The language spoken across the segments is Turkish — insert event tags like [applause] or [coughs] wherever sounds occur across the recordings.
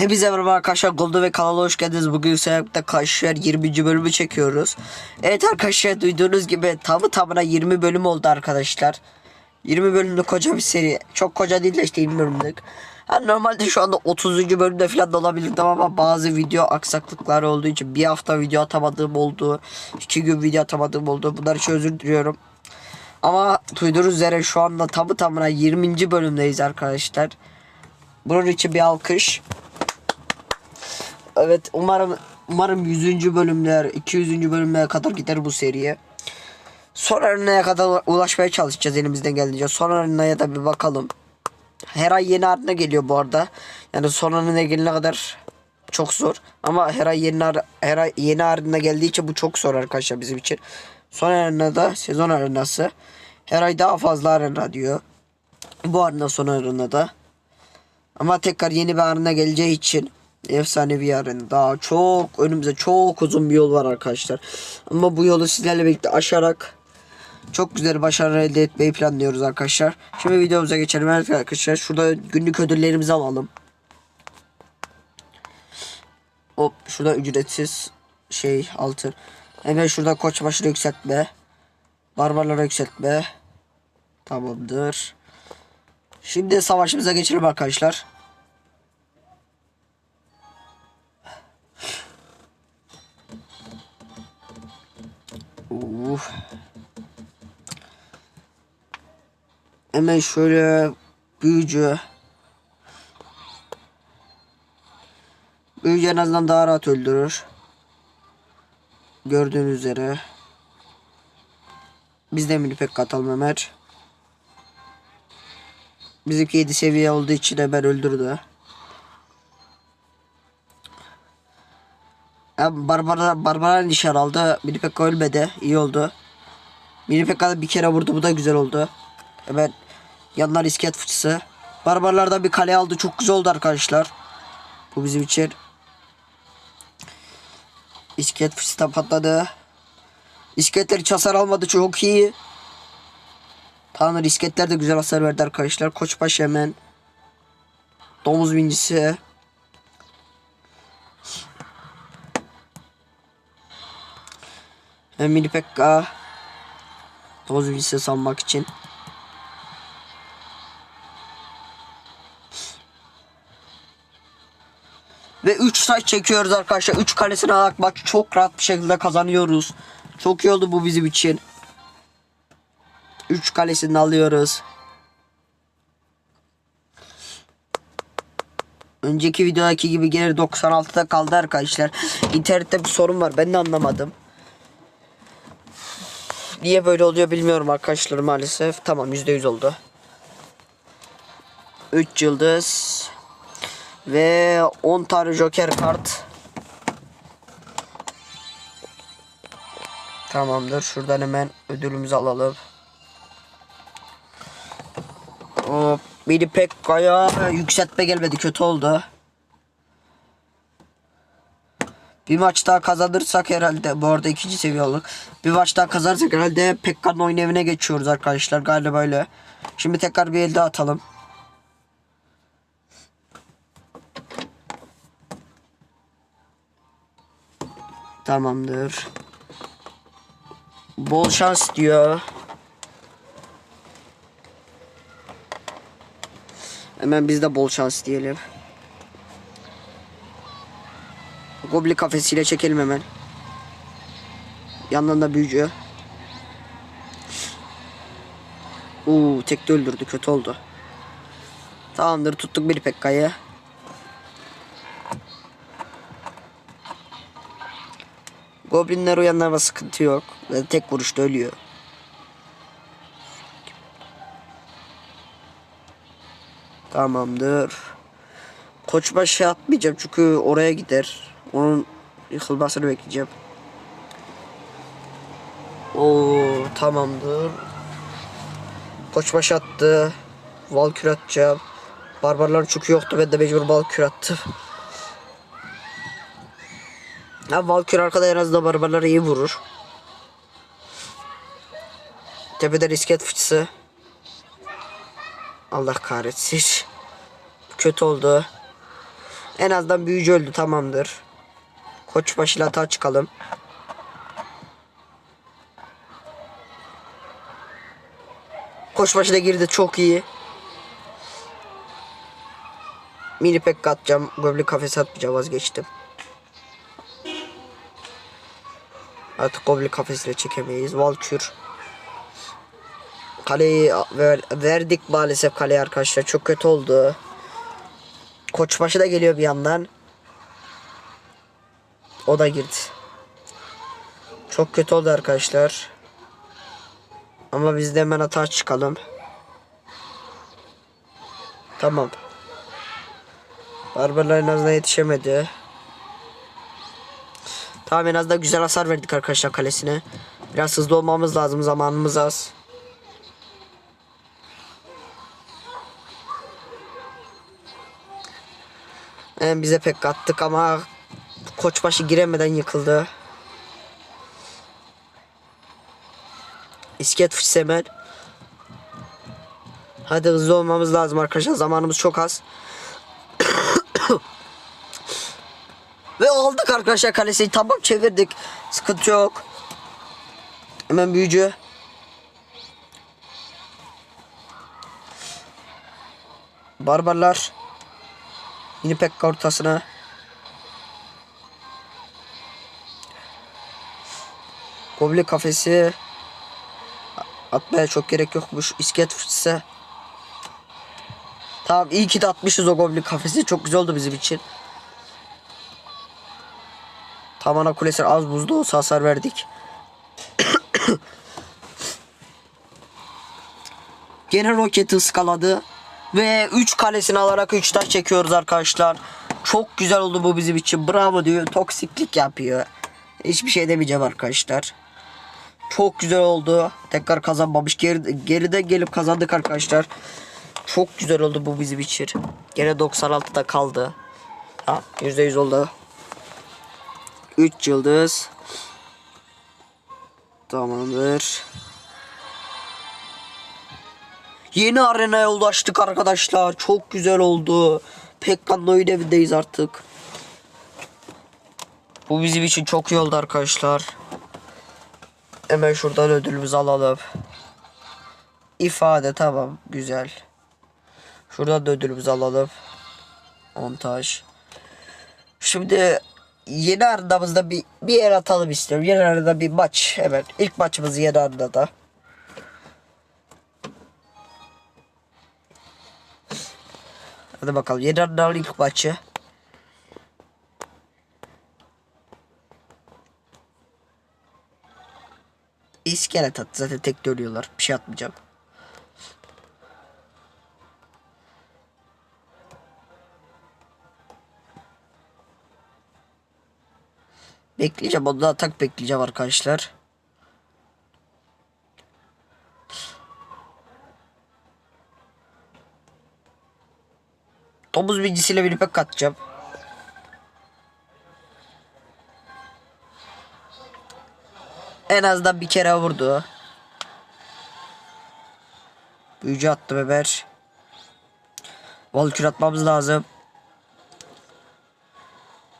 Hepinize merhaba arkadaşlar Goldo ve kanala hoş geldiniz. Bugün Seyak'ta Kaşyer 20. bölümü çekiyoruz. Evet arkadaşlar duyduğunuz gibi tamı tamına 20 bölüm oldu arkadaşlar. 20 bölümlük koca bir seri. Çok koca değil de işte 20 bölümlük. Yani normalde şu anda 30. bölümde falan da olabilirdim ama bazı video aksaklıkları olduğu için bir hafta video atamadığım oldu. 2 gün video atamadığım oldu. Bunlar için özür diliyorum. Ama duyduğunuz üzere şu anda tamı tamına 20. bölümdeyiz arkadaşlar. Bunun için bir alkış. Evet umarım umarım 100. bölümler 200. bölümlere kadar gider bu seriye. Son arenaya kadar ulaşmaya çalışacağız elimizden geldiğince. Son arenaya da bir bakalım. Her ay yeni arena geliyor bu arada. Yani son arenaya gelene kadar çok zor. Ama her ay yeni her ay yeni arena geldiği için bu çok zor arkadaşlar bizim için. Son arenada sezon arenası. Her ay daha fazla arena diyor. Bu arena son arenada. Ama tekrar yeni bir arena geleceği için efsane bir arena. Daha çok önümüzde çok uzun bir yol var arkadaşlar. Ama bu yolu sizlerle birlikte aşarak çok güzel başarı elde etmeyi planlıyoruz arkadaşlar. Şimdi videomuza geçelim arkadaşlar. Şurada günlük ödüllerimizi alalım. Hop şurada ücretsiz şey altın. Hemen şurada koçbaşını yükseltme. Barbarları yükseltme. Tamamdır. Şimdi savaşımıza geçelim arkadaşlar. Uf. Hemen şöyle büyücü. Büyücü en azından daha rahat öldürür. Gördüğünüz üzere. Biz de mini pek katalım Ömer. Bizimki 7 seviye olduğu için hemen öldürdü. Barbara, Barbara nişan aldı. Mini pek ölmedi. İyi oldu. Mini pek bir kere vurdu. Bu da güzel oldu. Hemen yanlar iskelet fıçısı. Barbarlardan bir kale aldı. Çok güzel oldu arkadaşlar. Bu bizim için. İskelet fıçısı patladı. İskeletler hiç hasar almadı. Çok iyi. Tanrı isketler de güzel hasar verdi arkadaşlar. Koçbaşı hemen. Domuz bincisi. Mini pekka. Domuz bincisi sanmak için. Ve 3 saç çekiyoruz arkadaşlar. 3 kalesine maç çok rahat bir şekilde kazanıyoruz. Çok iyi oldu bu bizim için. 3 kalesini alıyoruz. Önceki videodaki gibi geri 96'da kaldı arkadaşlar. İnternette bir sorun var. Ben de anlamadım. Niye böyle oluyor bilmiyorum arkadaşlar maalesef. Tamam %100 oldu. 3 yıldız. Ve 10 tane joker kart. Tamamdır. Şuradan hemen ödülümüzü alalım. Hop. Mini Pekka'ya yükseltme gelmedi. Kötü oldu. Bir maç daha kazanırsak herhalde bu arada ikinci seviye olduk. Bir maç daha kazanırsak herhalde Pekka'nın oyun evine geçiyoruz arkadaşlar galiba öyle. Şimdi tekrar bir elde atalım. Tamamdır. Bol şans diyor. Hemen biz de bol şans diyelim. Goblin kafesiyle çekelim hemen. Yandan da büyücü. Uuu tekte öldürdü kötü oldu. Tamamdır tuttuk bir pekkayı. Goblinler uyanlarla sıkıntı yok. Ve tek vuruşta ölüyor. Tamamdır. Koçbaşı atmayacağım çünkü oraya gider. Onun yıkılmasını bekleyeceğim. Oo tamamdır. Koçbaşı attı. Valkür atacağım. Barbarlar çok yoktu. Ben de mecbur Valkür attım. Ya Valkür arkada en azından barbarları iyi vurur. Tepeden isket fıçısı. Allah kahretsin. Kötü oldu. En azından büyücü öldü tamamdır. Koçbaşı ile atağa çıkalım. Koçbaşı da girdi çok iyi. Mini pek atacağım. Goblin kafesi atmayacağım vazgeçtim. Artık Goblin kafesine çekemeyiz. Valkür. Kaleyi ver, verdik maalesef kaleye arkadaşlar. Çok kötü oldu. Koçbaşı da geliyor bir yandan. O da girdi. Çok kötü oldu arkadaşlar. Ama biz de hemen atağa çıkalım. Tamam. Barbarlar en azından yetişemedi. Tamam en azından güzel hasar verdik arkadaşlar kalesine. Biraz hızlı olmamız lazım zamanımız az. Hem bize pek kattık ama koçbaşı giremeden yıkıldı. İsket fıçısı hemen. Hadi hızlı olmamız lazım arkadaşlar. Zamanımız çok az. [coughs] Ve aldık arkadaşlar kalesi. Tamam çevirdik. Sıkıntı yok. Hemen büyücü. Barbarlar. Yine Pekka ortasına. Goblin kafesi. Atmaya çok gerek yokmuş. İskelet fıçısı. Tamam iyi ki de atmışız o goblin kafesi. Çok güzel oldu bizim için. Tamana kulesi az buzda olsa hasar verdik. [coughs] Gene roketi ıskaladı. Ve 3 kalesini alarak 3 taş çekiyoruz arkadaşlar. Çok güzel oldu bu bizim için. Bravo diyor. Toksiklik yapıyor. Hiçbir şey demeyeceğim arkadaşlar. Çok güzel oldu. Tekrar kazanmamış. Geri, geride gelip kazandık arkadaşlar. Çok güzel oldu bu bizim için. Gene 96'da kaldı. Ha, %100 oldu. 3 yıldız. Tamamdır. Yeni arenaya ulaştık arkadaşlar. Çok güzel oldu. Pekkan'ın evindeyiz artık. Bu bizim için çok iyi oldu arkadaşlar. Hemen şuradan ödülümüzü alalım. İfade tamam güzel. Şuradan da ödülümüzü alalım. Montaj. Şimdi yeni arenamızda bir, bir yer atalım istiyorum. Yeni arenada bir maç. Evet ilk maçımız yeni arenada. Hadi bakalım yeni arenanın ilk maçı. İskelet attı zaten tek dönüyorlar. Bir şey atmayacağım. Bekleyeceğim. Onda atak bekleyeceğim arkadaşlar. Domuz bilgisiyle bir ipek katacağım. En azından bir kere vurdu. Büyücü attı beber. Valkür atmamız lazım.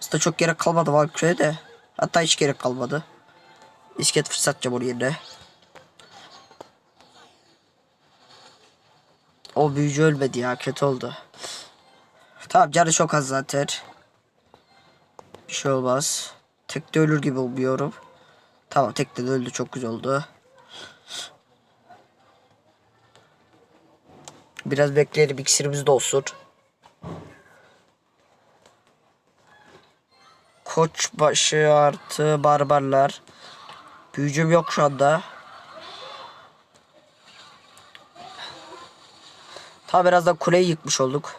Aslında çok gerek kalmadı Valkür'e de. Hatta hiç gerek kalmadı. İsket fırsatça bunun yerine. O büyücü ölmedi ya kötü oldu. Tamam canı çok az zaten. Bir şey olmaz. Tek de ölür gibi umuyorum. Tamam tek de öldü çok güzel oldu. Biraz bekleyelim iksirimiz de olsun. Koçbaşı artı barbarlar. Büyücüm yok şu anda. Ta biraz da kuleyi yıkmış olduk.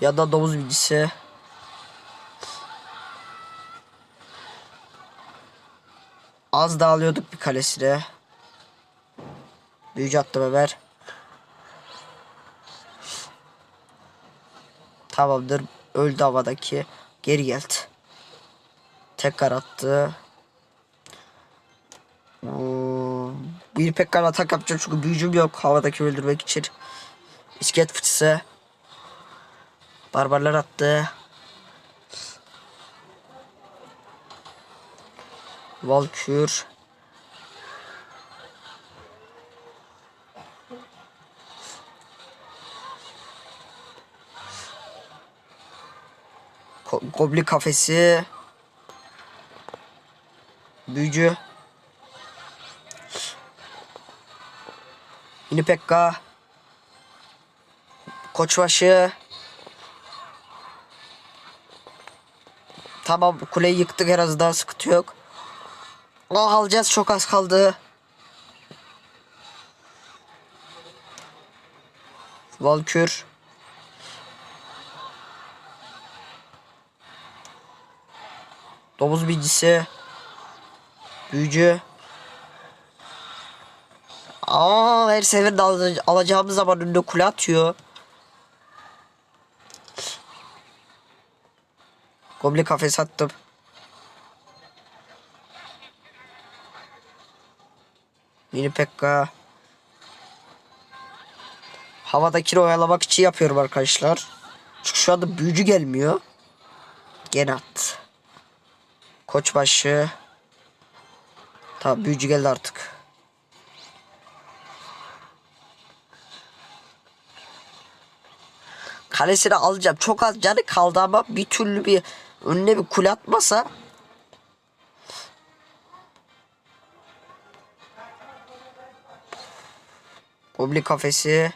Ya da domuz bilgisi. Az da alıyorduk bir kalesine. Büyücü attı Ömer. Tamamdır. Öldü havadaki. Geri geldi. Tekrar attı. Oo, bir pekkan atak yapacağım çünkü büyücüm yok havadaki öldürmek için. İskelet fıçısı. Barbarlar attı. Valkür. Goblin kafesi. Büyücü. Yine Pekka. Koçbaşı. Tamam kuleyi yıktık en azından sıkıntı yok. Oh alacağız çok az kaldı. Valkür. Domuz bincisi. Büyücü. Aa her seferinde al- alacağımız zaman önüne kule atıyor. Goblin kafes attım. Mini Pekka. Havadakini oyalamak için yapıyorum arkadaşlar. Çünkü şu anda büyücü gelmiyor. Gene at. Koçbaşı. Tamam büyücü geldi artık. Kalesini alacağım. Çok az canı kaldı ama bir türlü bir önüne bir kule atmasa Goblin kafesi.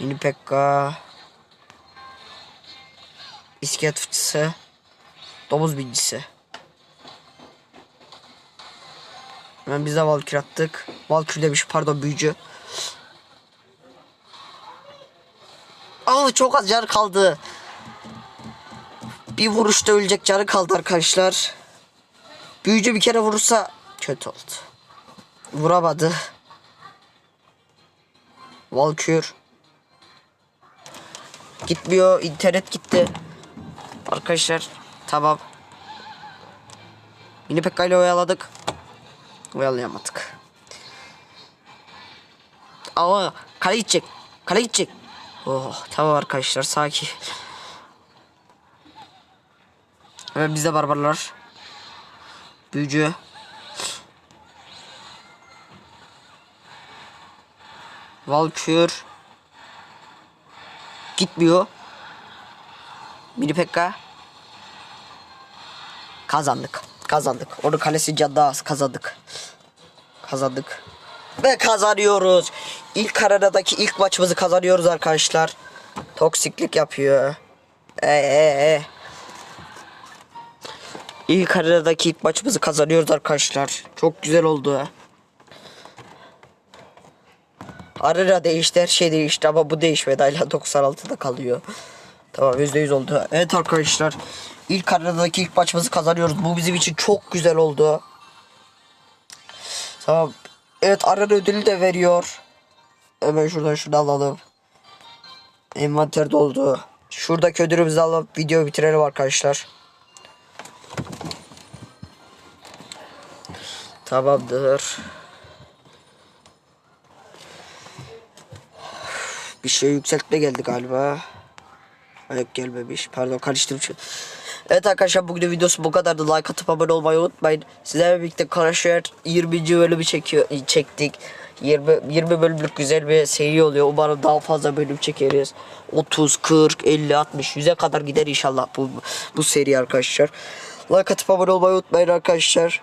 Mini Pekka. İskelet fıçısı. Domuz bincisi. Hemen biz de Valkür attık. Valkür demiş pardon büyücü. Aa çok az canı kaldı. Bir vuruşta ölecek canı kaldı arkadaşlar. Büyücü bir kere vurursa kötü oldu. Vuramadı. Valkür. Gitmiyor. internet gitti. Arkadaşlar tamam. Mini Pekka ile oyaladık. Oyalayamadık. Ama kale gidecek. Kale gidecek. Oh tamam arkadaşlar sakin. Hemen bizde barbarlar. Büyücü. Valkür. Gitmiyor. Mini Pekka. Kazandık. Kazandık. Onun kalesi daha az kazandık. Kazandık. Ve kazanıyoruz. İlk arenadaki ilk maçımızı kazanıyoruz arkadaşlar. Toksiklik yapıyor. Ee, ee, ee. İlk arenadaki ilk maçımızı kazanıyoruz arkadaşlar. Çok güzel oldu. Arena değişti her şey değişti ama bu değişmedi hala 96'da kalıyor. Tamam %100 oldu. Evet arkadaşlar ilk arenadaki ilk maçımızı kazanıyoruz. Bu bizim için çok güzel oldu. Tamam. Evet arena ödülü de veriyor. Hemen şuradan şunu alalım. Envanter doldu. Şuradaki ödülümüzü alıp video bitirelim arkadaşlar. Tamamdır. Bir şey yükseltme geldi galiba. Yok gelmemiş. Pardon karıştırmışım. Evet arkadaşlar bugün videosu bu kadardı. Like atıp abone olmayı unutmayın. Sizlerle birlikte Crusher 20. bölümü çekiyor, çektik. 20, 20 bölümlük güzel bir seri oluyor. Umarım daha fazla bölüm çekeriz. 30, 40, 50, 60, 100'e kadar gider inşallah bu, bu seri arkadaşlar. Like atıp abone olmayı unutmayın arkadaşlar.